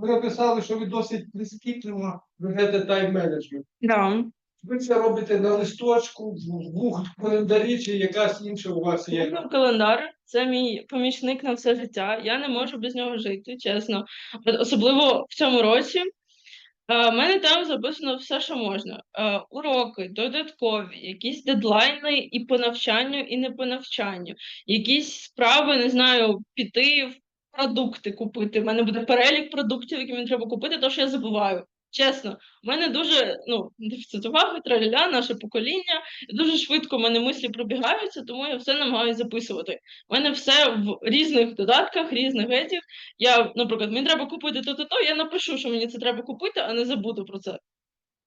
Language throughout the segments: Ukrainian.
Ви написали, що ви досить прискіпливо ведете тайм-менеджмент. Да. Ви це робите на листочку, в Google календарі чи якась інша у вас є. Google календар це мій помічник на все життя. Я не можу без нього жити, чесно. Особливо в цьому році. Е, в мене там записано все, що можна. Е, уроки, додаткові, якісь дедлайни і по навчанню, і не по навчанню, якісь справи, не знаю, піти в продукти купити. У мене буде перелік продуктів, які мені треба купити, то що я забуваю. Чесно, в мене дуже ну, дефіцит уваги, траля, наше покоління. Дуже швидко в мене мислі пробігаються, тому я все намагаюся записувати. У мене все в різних додатках, різних етіх. Я, наприклад, мені треба купити то-то, то я напишу, що мені це треба купити, а не забуду про це.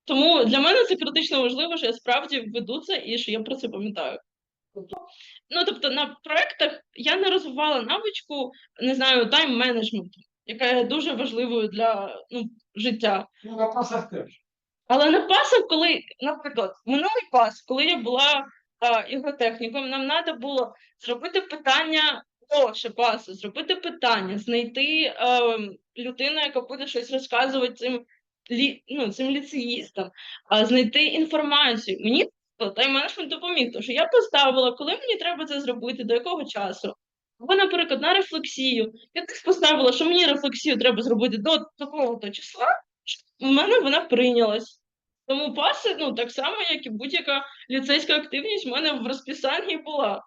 Тому для мене це критично важливо, що я справді веду це і що я про це пам'ятаю. Ну, тобто, на проектах я не розвивала навичку, не знаю, тайм-менеджменту, яка є дуже важливою для ну, життя. Ну, на пасах теж. Але на пасах, коли, наприклад, минулий пас, коли я була а, ігротехніком, нам треба було зробити питання до ще пасу, зробити питання, знайти е, людину, яка буде щось розказувати цим, лі, ну, цим ліцеїстам, а, знайти інформацію. Мені тайм-менеджмент допоміг, тому що я поставила, коли мені треба це зробити, до якого часу. Або, наприклад, на рефлексію. Я так поставила, що мені рефлексію треба зробити до такого-то числа, у мене вона прийнялась. Тому паси, ну так само, як і будь-яка ліцейська активність, в мене в розписанні була.